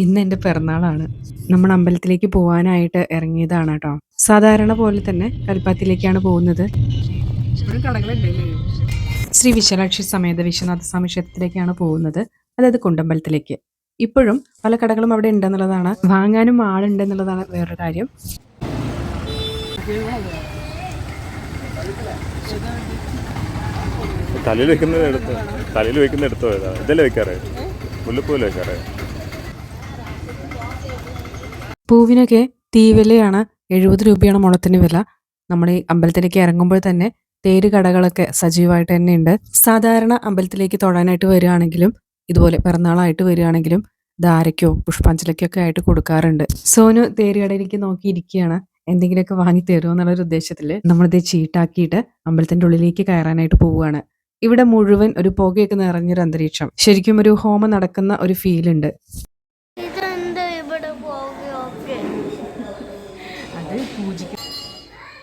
ഇന്ന് എന്റെ പിറന്നാളാണ്. നമ്മൾ അമ്പലത്തിലേക്ക് പോകാനായിട്ട് ഇറങ്ങിയതാണ് കേട്ടോ. സാധാരണ പോലെ തന്നെ കൽപ്പാത്തിയിലേക്കാണ് പോകുന്നത്. ശ്രീ വിശാലാക്ഷി സമേത വിശ്വനാഥ സ്വാമി ക്ഷേത്രത്തിലേക്കാണ് പോകുന്നത്. അതായത് കുണ്ടമ്പലത്തിലേക്ക്. ഇപ്പോഴും പല കടകളും അവിടെ ഉണ്ടെന്നുള്ളതാണ്. വാങ്ങാനും ആളുണ്ടെന്നുള്ളതാണ് വേറൊരു കാര്യം. തലയിൽ വെക്കുന്നത് എടുത്ത് തലയിൽ വെക്കുന്ന എടുത്തോ ഇതല്ലേ വെക്കാറ്? മുല്ലപ്പൂവല്ലേ വെക്കാറ്? പൂവിനൊക്കെ തീവിലയാണ് എഴുപത് രൂപയാണ് മുളത്തിന് വില. നമ്മൾ ഈ അമ്പലത്തിലേക്ക് ഇറങ്ങുമ്പോൾ തന്നെ തേര് കടകളൊക്കെ സജീവമായിട്ട് തന്നെ ഉണ്ട് സാധാരണ അമ്പലത്തിലേക്ക് തൊഴാനായിട്ട് വരികയാണെങ്കിലും ഇതുപോലെ പിറന്നാളായിട്ട് വരികയാണെങ്കിലും ധാരയ്ക്കോ പുഷ്പാഞ്ജലിക്കോ ഒക്കെ ആയിട്ട് കൊടുക്കാറുണ്ട്. സോനു തേര് കടയിലേക്ക് നോക്കിയിരിക്കുകയാണ്. എന്തെങ്കിലുമൊക്കെ വാങ്ങി തരുമോ എന്നുള്ളൊരു ഉദ്ദേശത്തിൽ നമ്മളിത് ചീട്ടാക്കിയിട്ട് അമ്പലത്തിന്റെ ഉള്ളിലേക്ക് കയറാനായിട്ട് പോവുകയാണ്. ഇവിടെ മുഴുവൻ ഒരു പുകയൊക്കെ നിറഞ്ഞൊരു അന്തരീക്ഷം. ശരിക്കും ഒരു ഹോമം നടക്കുന്ന ഒരു ഫീൽ ഉണ്ട് ഇതെന്താ ഇവിടെ പോകുകയൊക്കെ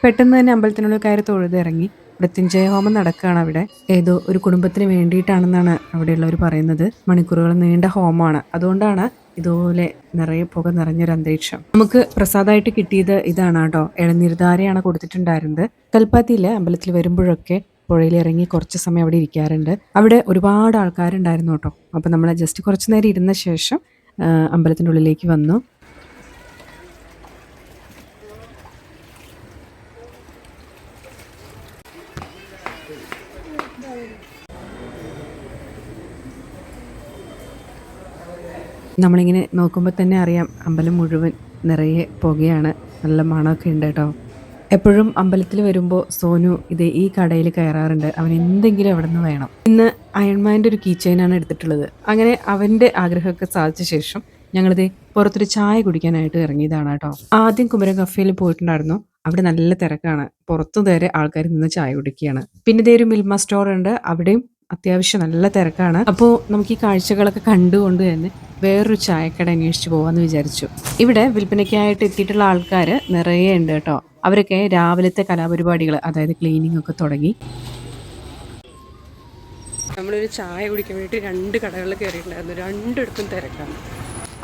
പെട്ടെന്ന് തന്നെ അമ്പലത്തിനുള്ളിൽ കയറി തൊഴുത് ഇറങ്ങി മൃത്യുഞ്ജയ ഹോമം നടക്കുകയാണ് അവിടെ. ഏതോ ഒരു കുടുംബത്തിന് വേണ്ടിയിട്ടാണെന്നാണ് അവിടെയുള്ളവർ പറയുന്നത്. മണിക്കൂറുകൾ നീണ്ട ഹോമമാണ്. അതുകൊണ്ടാണ് ഇതുപോലെ നിറയെ പുക നിറഞ്ഞൊരു അന്തരീക്ഷം. നമുക്ക് പ്രസാദമായിട്ട് കിട്ടിയത് ഇതാണ് കേട്ടോ. ഇളനീർധാരയാണ് കൊടുത്തിട്ടുണ്ടായിരുന്നത്. കൽപ്പാത്തിയിലെ അമ്പലത്തിൽ വരുമ്പോഴൊക്കെ പുഴയിൽ ഇറങ്ങി കുറച്ച് സമയം അവിടെ ഇരിക്കാറുണ്ട്. അവിടെ ഒരുപാട് ആൾക്കാരുണ്ടായിരുന്നു കേട്ടോ. അപ്പോൾ നമ്മൾ ജസ്റ്റ് കുറച്ച് നേരം ഇരുന്ന ശേഷം അമ്പലത്തിന്റെ ഉള്ളിലേക്ക് വന്നു. നമ്മളിങ്ങനെ നോക്കുമ്പോൾ തന്നെ അറിയാം അമ്പലം മുഴുവൻ നിറയെ പുകയാണ്. നല്ല മണമൊക്കെ ഉണ്ട് കേട്ടോ. എപ്പോഴും അമ്പലത്തിൽ വരുമ്പോൾ സോനു ഇത് ഈ കടയിൽ കയറാറുണ്ട്. അവൻ എന്തെങ്കിലും അവിടെ നിന്ന് വേണം. ഇന്ന് അയൺമാന്റെ ഒരു കീ ചെയിനാണ് എടുത്തിട്ടുള്ളത്. അങ്ങനെ അവന്റെ ആഗ്രഹമൊക്കെ സാധിച്ച ശേഷം ഞങ്ങളിത് പുറത്തൊരു ചായ കുടിക്കാനായിട്ട് ഇറങ്ങിയതാണ് കേട്ടോ. ആദ്യം കുമരൻ കഫേയിൽ പോയിട്ടുണ്ടായിരുന്നു. അവിടെ നല്ല തിരക്കാണ്. പുറത്തു നേരെ ആൾക്കാർ നിന്ന് ചായ കുടിക്കുകയാണ്. പിന്നെ ഇതേ ഒരു മിൽമ സ്റ്റോർ ഉണ്ട്. അവിടെയും അത്യാവശ്യം നല്ല തിരക്കാണ്. അപ്പോൾ നമുക്ക് ഈ കാഴ്ചകളൊക്കെ കണ്ടുകൊണ്ട് തന്നെ വേറൊരു ചായക്കട അന്വേഷിച്ച് പോകാമെന്ന് വിചാരിച്ചു. ഇവിടെ വിൽപ്പനയ്ക്കായിട്ട് എത്തിയിട്ടുള്ള ആൾക്കാർ നിറയെ ഉണ്ട് കേട്ടോ. അവരൊക്കെ രാവിലത്തെ കലാപരിപാടികൾ അതായത് ക്ലീനിങ് ഒക്കെ തുടങ്ങി. നമ്മളൊരു ചായ കുടിക്കാൻ വേണ്ടി രണ്ട് കടകളിൽ കയറിയിട്ടുണ്ടായിരുന്നു രണ്ടിടത്തും തിരക്കാണ്.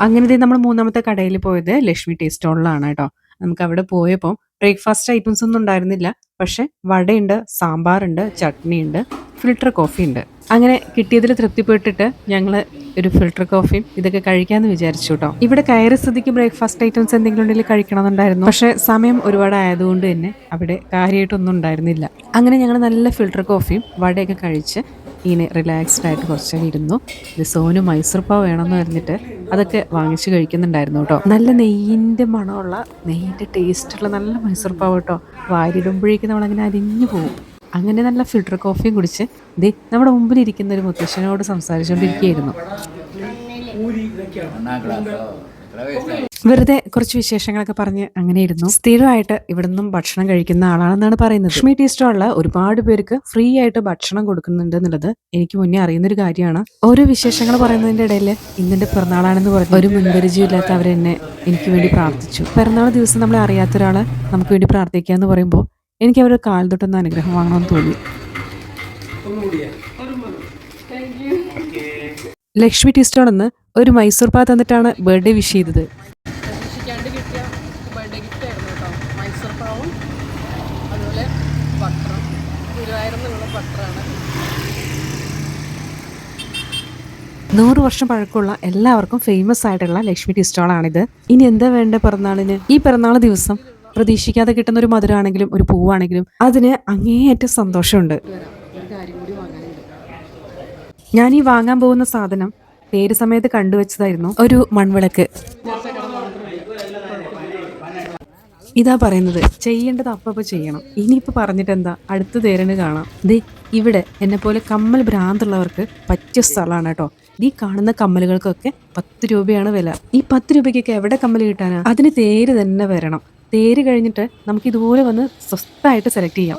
അങ്ങനെ നമ്മൾ മൂന്നാമത്തെ കടയിൽ പോയത് ലക്ഷ്മി ടേസ്റ്റ് സ്റ്റോളിലാണ് കേട്ടോ. നമുക്ക് അവിടെ പോയപ്പോൾ ബ്രേക്ക്ഫാസ്റ്റ് ഐറ്റംസ് ഒന്നും ഉണ്ടായിരുന്നില്ല. പക്ഷെ വടയുണ്ട് സാമ്പാറുണ്ട് ചട്നി ഉണ്ട് ഫിൽട്ടർ കോഫി ഉണ്ട്. അങ്ങനെ കിട്ടിയതിൽ തൃപ്തിപ്പെട്ടിട്ട് ഞങ്ങൾ ഒരു ഫിൽട്ടർ കോഫിയും ഇതൊക്കെ കഴിക്കാമെന്ന് വിചാരിച്ചു കേട്ടോ ഇവിടെ കയറി സ്ഥിതിക്ക് ബ്രേക്ക്ഫാസ്റ്റ് ഐറ്റംസ് എന്തെങ്കിലും ഉണ്ടെങ്കിൽ കഴിക്കണമെന്നുണ്ടായിരുന്നു. പക്ഷെ സമയം ഒരുപാട് ആയതുകൊണ്ട് തന്നെ അവിടെ കാര്യമായിട്ടൊന്നും ഉണ്ടായിരുന്നില്ല. അങ്ങനെ ഞങ്ങൾ നല്ല ഫിൽട്ടർ കോഫിയും വടയൊക്കെ കഴിച്ച് ഇങ്ങനെ റിലാക്സ്ഡ് ആയിട്ട് കുറച്ച് നേരം ഇരുന്നു. ഇത് സോനു മൈസൂർ പാവ് വേണമെന്ന് പറഞ്ഞിട്ട് അതൊക്കെ വാങ്ങിച്ച് കഴിക്കുന്നുണ്ടായിരുന്നു കേട്ടോ. നല്ല നെയ്യിന്റെ മണമുള്ള നെയ്യിന്റെ ടേസ്റ്റുള്ള നല്ല മൈസൂർ പാവ് കേട്ടോ. വാരിടുമ്പോഴേക്കും നമ്മളങ്ങനെ അരിഞ്ഞു പോകും. അങ്ങനെ നല്ല ഫിൽട്ടർ കോഫിയും കുടിച്ച് ദേ നമ്മുടെ മുമ്പിലിരിക്കുന്ന ഒരു മുത്തശ്ശനോട് സംസാരിച്ചുകൊണ്ടിരിക്കുകയായിരുന്നു വെറുതെ കുറച്ച് വിശേഷങ്ങളൊക്കെ പറഞ്ഞ് അങ്ങനെ ഇരുന്നു സ്ഥിരമായിട്ട് ഇവിടെ നിന്നും ഭക്ഷണം കഴിക്കുന്ന ആളാണെന്നാണ് പറയുന്നത്. ലക്ഷ്മി ടീ ഒരുപാട് പേർക്ക് ഫ്രീ ആയിട്ട് ഭക്ഷണം കൊടുക്കുന്നുണ്ട് എന്നുള്ളത് എനിക്ക് മുന്നേ അറിയുന്ന ഒരു കാര്യമാണ്. ഓരോ വിശേഷങ്ങൾ പറയുന്നതിന്റെ ഇടയിൽ ഇന്നെന്റെ പിറന്നാളാണെന്ന് പറഞ്ഞു ഒരു മുൻപരിചയം ഇല്ലാത്ത അവരെന്നെ എനിക്ക് വേണ്ടി പ്രാർത്ഥിച്ചു. പിറന്നാൾ ദിവസം നമ്മളെ അറിയാത്ത ഒരാൾ നമുക്ക് വേണ്ടി പ്രാർത്ഥിക്കുക എന്ന് പറയുമ്പോൾ എനിക്ക് അവരുടെ കാൽ തൊട്ടൊന്ന് അനുഗ്രഹം വാങ്ങണമെന്ന് തോന്നി. ലക്ഷ്മി ടീ സ്റ്റോൾ എന്ന് ഒരു മൈസൂർ പാ തന്നിട്ടാണ് ബർത്ത്ഡേ വിഷ് ചെയ്തത്. ആയിരുന്നു കേട്ടോ. മൈസൂർ പാവും അതുപോലെ ബട്ടറും. ഗുരുവായൂരിൽ നിന്നുള്ള ബട്ടറാണ്. നൂറ് വർഷം പഴക്കമുള്ള എല്ലാവർക്കും ഫേമസ് ആയിട്ടുള്ള ലക്ഷ്മി ടീ സ്റ്റോളാണിത് ഇനി എന്താ വേണ്ട പിറന്നാളിന്? ഈ പിറന്നാൾ ദിവസം പ്രതീക്ഷിക്കാതെ കിട്ടുന്ന ഒരു മധുരമാണെങ്കിലും ഒരു പൂവാണെങ്കിലും അതിന് അങ്ങേയറ്റം സന്തോഷമുണ്ട്. ഞാൻ ഈ വാങ്ങാൻ പോകുന്ന സാധനം പേര് സമയത്ത് കണ്ടുവച്ചതായിരുന്നു. ഒരു മൺവിളക്ക്. ഇതാ പറയുന്നത് ചെയ്യേണ്ടത് അപ്പപ്പോൾ ചെയ്യണം. ഇനിയിപ്പോൾ പറഞ്ഞിട്ട് എന്താ? അടുത്ത തേരന് കാണാം. ദേ ഇവിടെ എന്നെ പോലെ കമ്മൽ ഭ്രാന്തുള്ളവർക്ക് പറ്റിയ സ്ഥലമാണ് കേട്ടോ. ഈ കാണുന്ന കമ്മലുകൾക്കൊക്കെ പത്ത് രൂപയാണ് വില. ഈ പത്ത് രൂപയ്ക്കൊക്കെ എവിടെ കമ്മൽ കിട്ടാനാ? അതിന് തേര് തന്നെ വരണം. തേര് കഴിഞ്ഞിട്ട് നമുക്ക് ഇതുപോലെ വന്ന് സ്വസ്ഥമായിട്ട് സെലക്ട് ചെയ്യാം.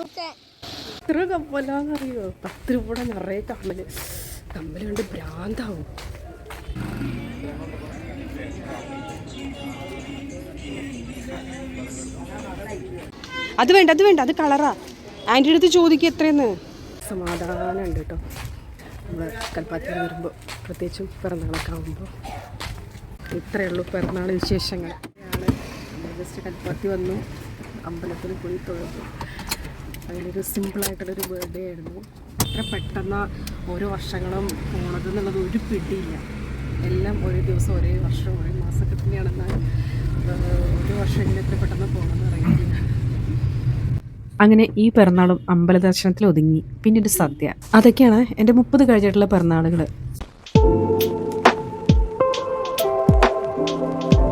എത്ര കമ്മലാന്നറിയോ? പത്ത് രൂപയുടെ നിറയെ കമ്മൽ. കമ്മൽ ഭ്രാന്താവും. അത് വേണ്ട അത് വേണ്ട അത് കളറാ. ആന്റിയുടെ അടുത്ത് ചോദിക്കുക എത്രയെന്ന്. സമാധാനം ഉണ്ട് കേട്ടോ. നമ്മൾ കൽപ്പാത്തി വരുമ്പോൾ പ്രത്യേകിച്ചും പിറന്നാളൊക്കെ ആകുമ്പോൾ ഇത്രയേ ഉള്ളൂ പിറന്നാൾ വിശേഷങ്ങൾ. ജസ്റ്റ് കൽപ്പാത്തി വന്നു. അമ്പലത്തിൽ പോയി അങ്ങനെ ഒരു സിമ്പിളായിട്ടുള്ളൊരു ബർത്ത്ഡേ ആയിരുന്നു. എത്ര പെട്ടെന്ന് ഓരോ വർഷങ്ങളും പോണത് എന്നുള്ളത് ഒരു പിടിയില്ല. എല്ലാം ഒരേ ദിവസം ഒരേ വർഷം ഒരേ മാസമൊക്കെ തന്നെയാണെന്നാൽ ഒരു വർഷം എത്ര പെട്ടെന്ന് അങ്ങനെ ഈ പിറന്നാളും അമ്പല ദർശനത്തിൽ ഒതുങ്ങി പിന്നീട് സദ്യ. അതൊക്കെയാണ് എന്റെ മുപ്പത് കഴിഞ്ഞിട്ടുള്ള പിറന്നാളുകൾ